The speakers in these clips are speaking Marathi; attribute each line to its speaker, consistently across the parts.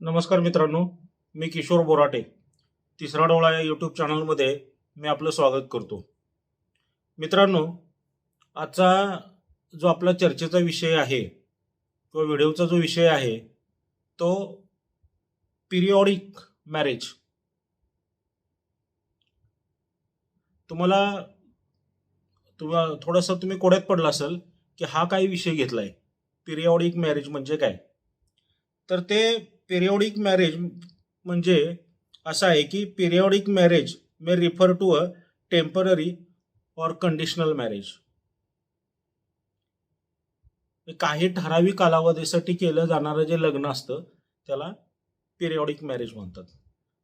Speaker 1: नमस्कार मित्रांनो मी किशोर बोराटे. तिसरा डोळा या यूट्यूब चॅनलमध्ये मी आपलं स्वागत करतो. मित्रांनो आजचा जो आपला चर्चेचा विषय आहे किंवा व्हिडिओचा जो विषय आहे तो पिरियॉडिक मॅरेज तुम्हाला तुम्हा थोडंसं तुम्ही कोड्यात पडला असेल की हा काय विषय घेतला आहे पिरियॉडिक मॅरेज म्हणजे काय? तर ते पिरियॉडिक मॅरेज म्हणजे असं आहे की periodic marriage may refer to a temporary or conditional marriage काही ठराविक कालावधीसाठी केलं जाणारं जे लग्न असतं त्याला पिरियॉडिक मॅरेज म्हणतात.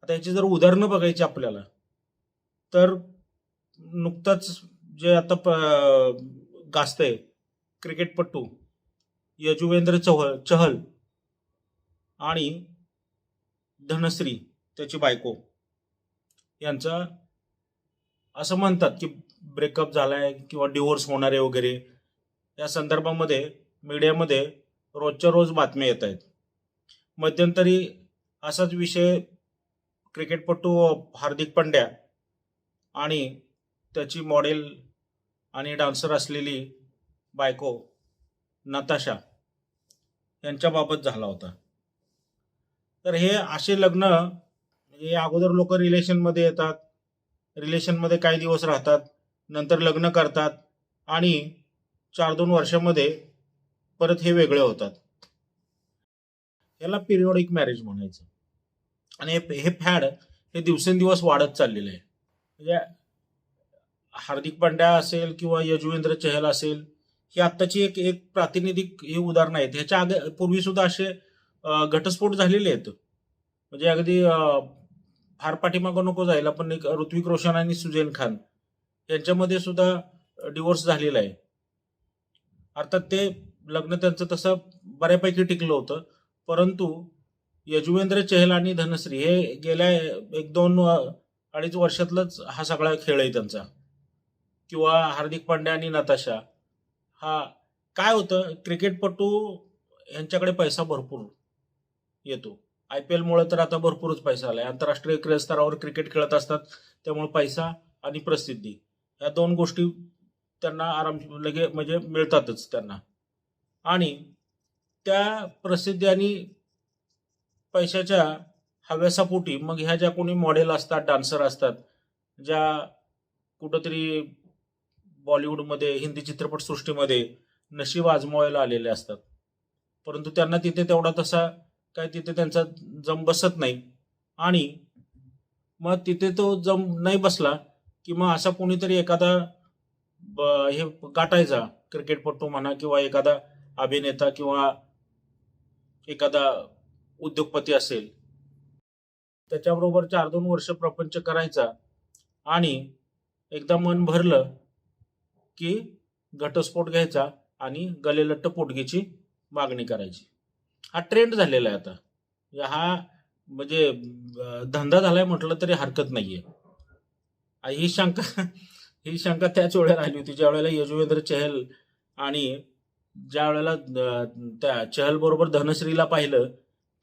Speaker 1: आता याची जर उदाहरणं बघायची आपल्याला तर नुकतंच जे आता प गाजतंय क्रिकेटपटू यजुवेंद्र चौहल चहल आणि धनश्री त्याची बायको. यांचा असं म्हणतात की ब्रेकअप झालाय किंवा डिवोर्स होणार आहे वगैरे. या संदर्भामध्ये मीडियामध्ये रोजच्या रोज बातम्या येत आहेत. मध्यंतरी असाच विषय क्रिकेटपटू हार्दिक पंड्या आणि त्याची मॉडेल आणि डान्सर असलेली बायको नताशा यांच्याबाबत झाला होता. तर हे असे लग्न हे अगोदर लोक रिलेशनमध्ये येतात रिलेशनमध्ये काही दिवस राहतात नंतर लग्न करतात आणि चार दोन वर्षामध्ये परत हे वेगळे होतात. याला पिरियॉडिक मॅरेज म्हणायचं. आणि हे हे फॅड हे दिवसेंदिवस वाढत चाललेलं आहे. म्हणजे हार्दिक पांड्या असेल किंवा यजुवेंद्र चहल असेल ही आत्ताची एक एक प्रातिनिधिक हे उदाहरणं आहेत. ह्याच्या आगे पूर्वी सुद्धा असे घटस्फोट झालेले आहेत. म्हणजे अगदी फार पाठीमागं नको जायला पण एक ऋत्विक रोशन आणि सुजैन खान यांच्यामध्ये सुद्धा डिवोर्स झालेला आहे. अर्थात ते लग्न त्यांचं तसं बऱ्यापैकी टिकलं होतं परंतु यजुवेंद्र चहल आणि धनश्री हे गेल्या एक दोन अडीच वर्षातलाच हा सगळा खेळ आहे त्यांचा. किंवा हार्दिक पांड्या आणि नताशा हा काय होतं क्रिकेटपटू यांच्याकडे पैसा भरपूर. येतो. आय पी एलमुळे तर आता भरपूरच पैसा आला आहे आंतरराष्ट्रीय क्रीडा स्तरावर क्रिकेट खेळत असतात. त्यामुळे पैसा आणि प्रसिद्धी या दोन गोष्टी त्यांना आराम लगे म्हणजे मिळतातच त्यांना. आणि त्या प्रसिद्धी आणि पैशाच्या हव्यासापोटी मग ह्या ज्या कोणी मॉडेल असतात डान्सर असतात ज्या कुठंतरी बॉलिवूडमध्ये हिंदी चित्रपटसृष्टीमध्ये नशीब आजमावायला आलेले असतात. परंतु त्यांना तिथे तेवढा तसा काय तिथे त्यांचा जम बसत नाही. आणि मग तिथे तो जम नाही बसला की मग असा कोणीतरी एखादा ब- हे गाठायचा क्रिकेटपटू म्हणा किंवा एखादा अभिनेता किंवा एखादा उद्योगपती असेल. त्याच्याबरोबर चार दोन वर्ष प्रपंच करायचा आणि एकदा मन भरलं की घटस्फोट घ्यायचा आणि गलेलट्ट पोटगीची मागणी करायची. हा ट्रेंड झालेला आहे आता. हा म्हणजे धंदा झालाय म्हटलं तरी हरकत नाहीये. ही शंका ही शंका त्याच वेळेला आली होती ज्या वेळेला यजुवेंद्र चहल आणि ज्या वेळेला त्या चहल बरोबर धनश्रीला पाहिलं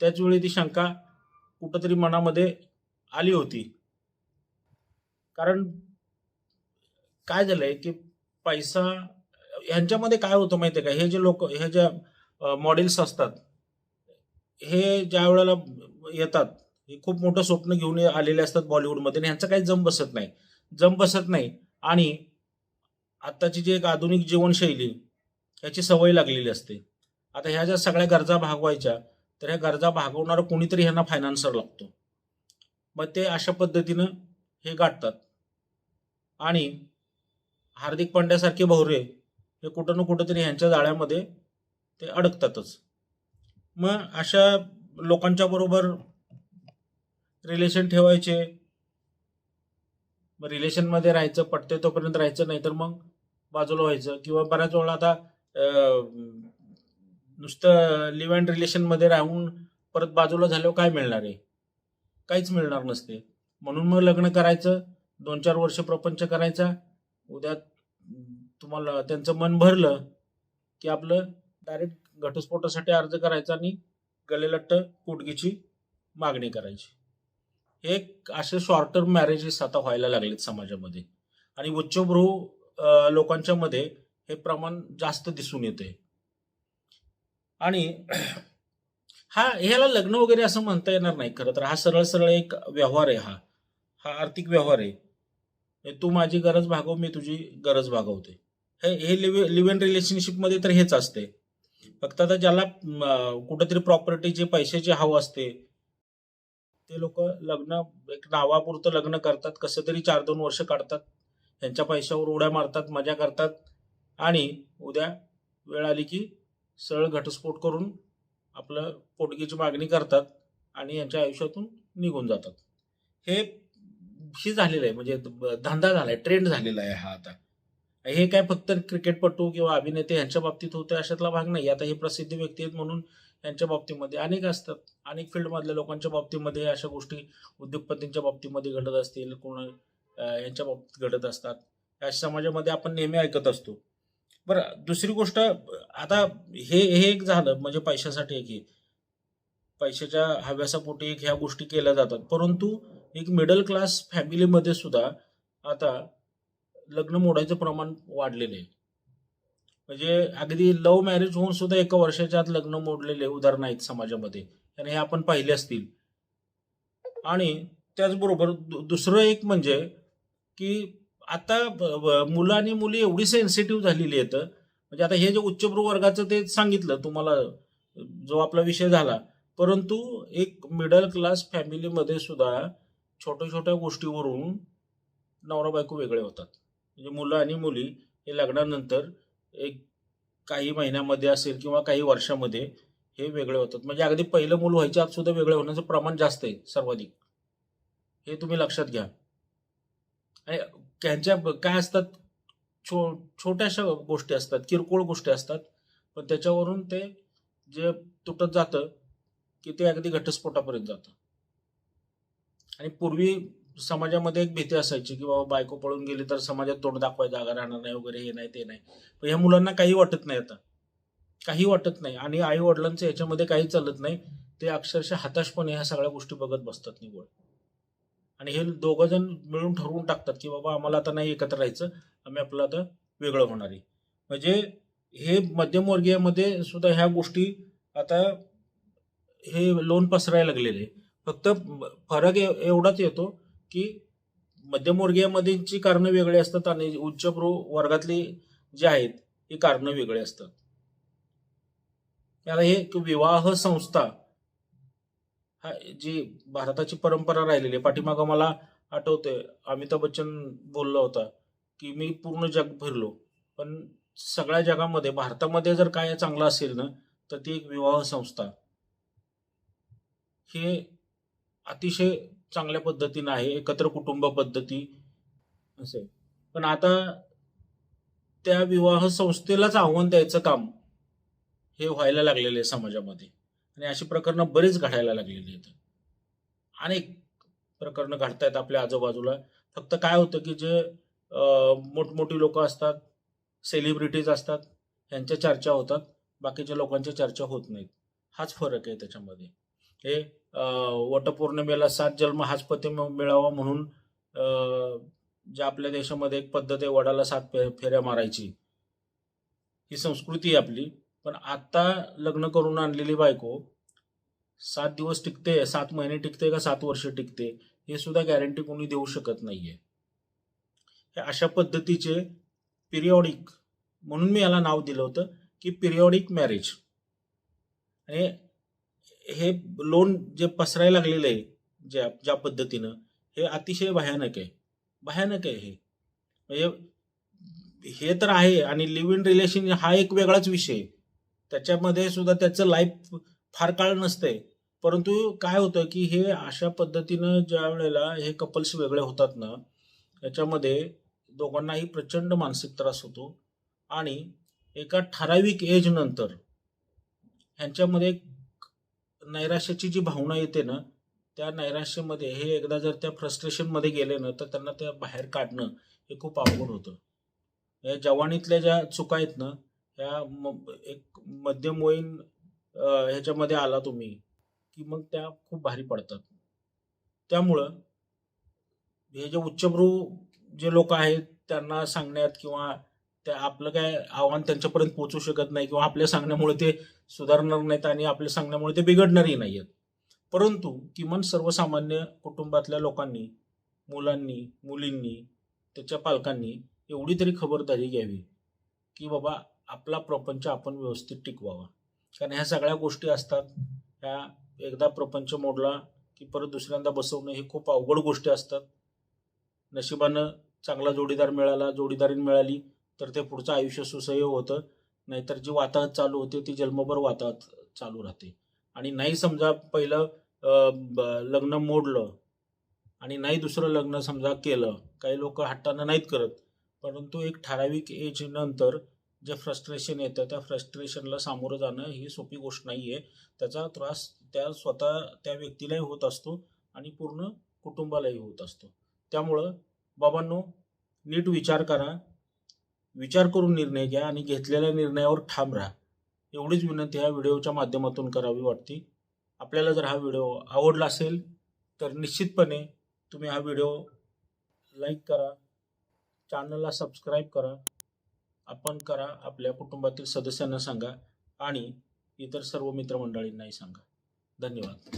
Speaker 1: त्याच वेळी ती शंका कुठंतरी मनामध्ये आली होती. कारण काय झालंय की पैसा ह्यांच्यामध्ये काय होतं माहितीये का? हे जे लोक हे ज्या मॉडेल्स असतात हे ज्या वेळेला येतात हे खूप मोठं स्वप्न घेऊन आलेले असतात बॉलिवूडमध्ये आणि ह्यांचं काही जम बसत नाही. जम बसत नाही आणि आत्ताची जी एक आधुनिक जीवनशैली ह्याची सवय लागलेली असते. आता ह्या ज्या सगळ्या गरजा भागवायच्या तर ह्या गरजा भागवणारा कोणीतरी ह्यांना फायनान्सर लागतो. मग ते अशा पद्धतीनं हे गाठतात. आणि हार्दिक पांड्यासारखे भवरे हे कुठं ना कुठंतरी ह्यांच्या जाळ्यामध्ये ते अडकतातच. मग अशा लोकांच्या बरोबर रिलेशन ठेवायचे. मग रिलेशनमध्ये राहायचं पटते तोपर्यंत राहायचं नाही तर मग बाजूला व्हायचं. किंवा बऱ्याच वेळा आता नुसतं लिव्ह अँड रिलेशनमध्ये राहून परत बाजूला झाल्यावर काय मिळणार आहे? काहीच मिळणार नसते. म्हणून मग लग्न करायचं दोन चार वर्ष प्रपंच करायचा. उद्या तुम्हाला त्यांचं मन भरलं की आपलं डायरेक्ट घटस्फोटासाठी अर्ज करायचा आणि गलेलट्ट पोटगीची मागणी करायची. हे एक असे शॉर्ट टर्म मॅरेजेस आता व्हायला लागलेत समाजामध्ये. आणि उच्चभ्रू लोकांच्या मध्ये हे प्रमाण जास्त दिसून येते आणि हा ह्याला लग्न वगैरे असं म्हणता येणार नाही खरं तर. हा सरळ सरळ एक व्यवहार आहे हा. हा आर्थिक व्यवहार आहे. तू माझी गरज भागव मी तुझी गरज भागवते. हे हे लिव्ह लिव्ह इन रिलेशनशिपमध्ये तर हेच असते फक्त आता ज्याला कुठेतरी प्रॉपर्टीची पैशाची हवं असते ते लोक लग्न एक नावापुरतं लग्न करतात कसं तरी चार दोन वर्ष काढतात त्यांच्या पैशावर उड्या मारतात मजा करतात आणि उद्या वेळ आली की सरळ घटस्फोट करून आपलं पोटगीची मागणी करतात आणि यांच्या आयुष्यातून निघून जातात. हे ही झालेलं आहे म्हणजे धंदा झालाय ट्रेंड झालेला आहे हा आता. हे काय फक्त क्रिकेटपटू किंवा अभिनेते यांच्या बाबतीत होतं अशातला भाग नाही. आता हे प्रसिद्ध व्यक्ती आहेत म्हणून यांच्या बाबतीमध्ये अनेक असतात. अनेक फील्डमधल्या लोकांच्या बाबतीमध्ये अशा गोष्टी उद्योगपतींच्या बाबतीमध्ये घडत असतील कोण यांच्या बाबतीत घडत असतात. या समाजामध्ये आपण नेहमी ऐकत असतो. बरं दुसरी गोष्ट आता हे हे एक झालं म्हणजे पैशासाठी एक हे. पैशाच्या हव्यासापोटी एक ह्या गोष्टी केल्या जातात. परंतु एक मिडल क्लास फॅमिलीमध्ये सुद्धा आता लग्न मोडायचं प्रमाण वाढलेलं आहे. म्हणजे अगदी लव्ह मॅरेज होऊन सुद्धा एका वर्षाच्या आत लग्न मोडलेले उदाहरणं आहेत समाजामध्ये. आणि हे आपण पाहिले असतील. आणि त्याचबरोबर दु- दुसरं एक म्हणजे की आता मुलं आणि मुली एवढी सेन्सिटिव्ह झालेली आहेत. म्हणजे आता हे जे उच्चभ्रू वर्गाचं ते सांगितलं तुम्हाला जो आपला विषय झाला. परंतु एक मिडल क्लास फॅमिलीमध्ये सुद्धा छोट्या छोट्या गोष्टीवरून नवरा बायको वेगळे होतात. म्हणजे मुलं आणि मुली हे लग्नानंतर एक काही महिन्यामध्ये असेल किंवा काही वर्षामध्ये हे वेगळे होतात. म्हणजे अगदी पहिलं मूल व्हायच्या आत सुद्धा वेगळे होण्याचं प्रमाण जास्त आहे सर्वाधिक. हे तुम्ही लक्षात घ्या. आणि त्यांच्या काय असतात? छो छोट्याशा गोष्टी असतात किरकोळ गोष्टी असतात. पण त्याच्यावरून ते जे तुटत जातं की ते अगदी घटस्फोटापर्यंत जातं. आणि पूर्वी समाजामध्ये एक भीती असायची की बाबा बायको पळून गेली तर समाजात तोंड दाखवाय जागा राहणार नाही वगैरे हे नाही ते नाही. पण ह्या मुलांना काही वाटत नाही आता. काही वाटत नाही. आणि आई वडिलांचं याच्यामध्ये काही चालत नाही. ते अक्षरशः हताशपणे ह्या सगळ्या गोष्टी बघत बसतात निवड आणि हे दोघं जण मिळून ठरवून टाकतात की बाबा आम्हाला आता नाही एकत्र राहायचं. आम्ही आपलं आता वेगळं होणार आहे. म्हणजे हे मध्यमवर्गीयामध्ये सुद्धा ह्या गोष्टी आता हे लोन पसरायला लागलेले. फक्त फरक एवढाच येतो की मध्यमवर्गीयामध्येची कारणं वेगळी असतात आणि उच्चभ्रू वर्गातली जी आहेत ही कारणं वेगळी असतात. आता हे विवाह संस्था हा जी भारताची परंपरा राहिलेली आहे. पाठीमागं मला आठवतंय अमिताभ बच्चन बोलला होता की मी पूर्ण जग फिरलो पण सगळ्या जगामध्ये भारतामध्ये जर काय चांगलं असेल ना तर ती एक विवाह संस्था. हे अतिशय चांगल्या पद्धतीनं आहे एकत्र कुटुंब पद्धती असे. पण आता त्या विवाह संस्थेलाच आव्हान द्यायचं काम हे व्हायला लागलेलं आहे समाजामध्ये. आणि अशी प्रकरणं बरीच घडायला लागलेली आहेत. अनेक प्रकरणं घडतायत आपल्या आजूबाजूला. फक्त काय होतं की जे मोठमोठी लोक असतात सेलिब्रिटीज असतात यांच्या चर्चा होतात बाकीच्या लोकांच्या चर्चा होत नाहीत. हाच फरक आहे त्याच्यामध्ये. हे वटपौर्णिमेला सात जन्म हाच पती मिळावा म्हणून ज्या आपल्या देशामध्ये एक पद्धत आहे वडाला सात फे- फेऱ्या मारायची. ही संस्कृती आहे आपली. पण आत्ता लग्न करून आणलेली बायको सात दिवस टिकते सात महिने टिकते का सात वर्ष टिकते हे सुद्धा गॅरंटी कोणी देऊ शकत नाहीये. हे अशा पद्धतीचे पिरियॉडिक म्हणून मी याला नाव दिलं होतं की पिरियॉडिक मॅरेज आणि हे लोन जे पसरायला लागलेलं आहे ज्या ज्या पद्धतीनं हे अतिशय भयानक आहे. भयानक आहे हे. म्हणजे हे तर आहे आणि लिव्ह इन रिलेशन हा एक वेगळाच विषय त्याच्यामध्ये सुद्धा त्याचं लाईफ फार काळ नसतंय. परंतु काय होतं की हे अशा पद्धतीनं ज्या वेळेला हे कपल्स वेगळे होतात ना याच्यामध्ये दोघांनाही प्रचंड मानसिक त्रास होतो. आणि एका ठराविक एज नंतर ह्यांच्यामध्ये एक नैराश्याची जी भावना येते ना त्या नैराश्यामध्ये हे एकदा जर त्या फ्रस्ट्रेशनमध्ये गेले ना तर त्यांना त्या बाहेर काढणं हे खूप अवघड होतं. या जवानीतल्या ज्या चुका आहेत ना ह्या म- एक मध्यमवयीन ह्याच्यामध्ये आला तुम्ही की मग त्या खूप भारी पडतात. त्यामुळं हे जे उच्चभ्रू जे लोक आहेत त्यांना सांगण्यात किंवा त्या आपलं काय आव्हान त्यांच्यापर्यंत पोहोचू शकत नाही किंवा आपल्या सांगण्यामुळे ते सुधारणार नाहीत आणि आपल्या सांगण्यामुळे ते बिघडणारही नाही आहेत परंतु किमान सर्वसामान्य कुटुंबातल्या लोकांनी मुलांनी मुलींनी त्याच्या पालकांनी एवढी तरी खबरदारी घ्यावी की बाबा आपला प्रपंच आपण व्यवस्थित टिकवावा. कारण ह्या सगळ्या गोष्टी असतात. ह्या एकदा प्रपंच मोडला की परत दुसऱ्यांदा बसवणं हे खूप अवघड गोष्टी असतात. नशिबानं चांगला जोडीदार मिळाला जोडीदारीन मिळाली तर ते पुढचं आयुष्य सुसह्य होतं. नाहीतर जी वाताहत चालू होते ती जन्मभर वाताहत चालू राहते. आणि नाही समजा पहिलं ब- लग्न मोडलं आणि नाही दुसरं लग्न समजा केलं काही लोक हट्टानं नाहीत करत. परंतु एक ठराविक एज नंतर जे फ्रस्ट्रेशन येतं त्या फ्रस्ट्रेशनला सामोरं जाणं ही सोपी गोष्ट नाही आहे त्याचा त्रास त्या स्वतः त्या व्यक्तीलाही होत असतो आणि पूर्ण कुटुंबालाही होत असतो. त्यामुळं बाबांनो नीट विचार करा. विचार करून निर्णय घ्या आणि घेतलेल्या निर्णयावर ठाम राहा. एवढीच विनंती ह्या व्हिडिओच्या माध्यमातून करावी वाटते. आपल्याला जर हा व्हिडिओ आवडला असेल तर निश्चितपणे तुम्ही हा व्हिडिओ लाईक करा चॅनलला सबस्क्राईब करा आपण करा आपल्या कुटुंबातील सदस्यांना सांगा आणि इतर सर्व मित्रमंडळींनाही सांगा. धन्यवाद.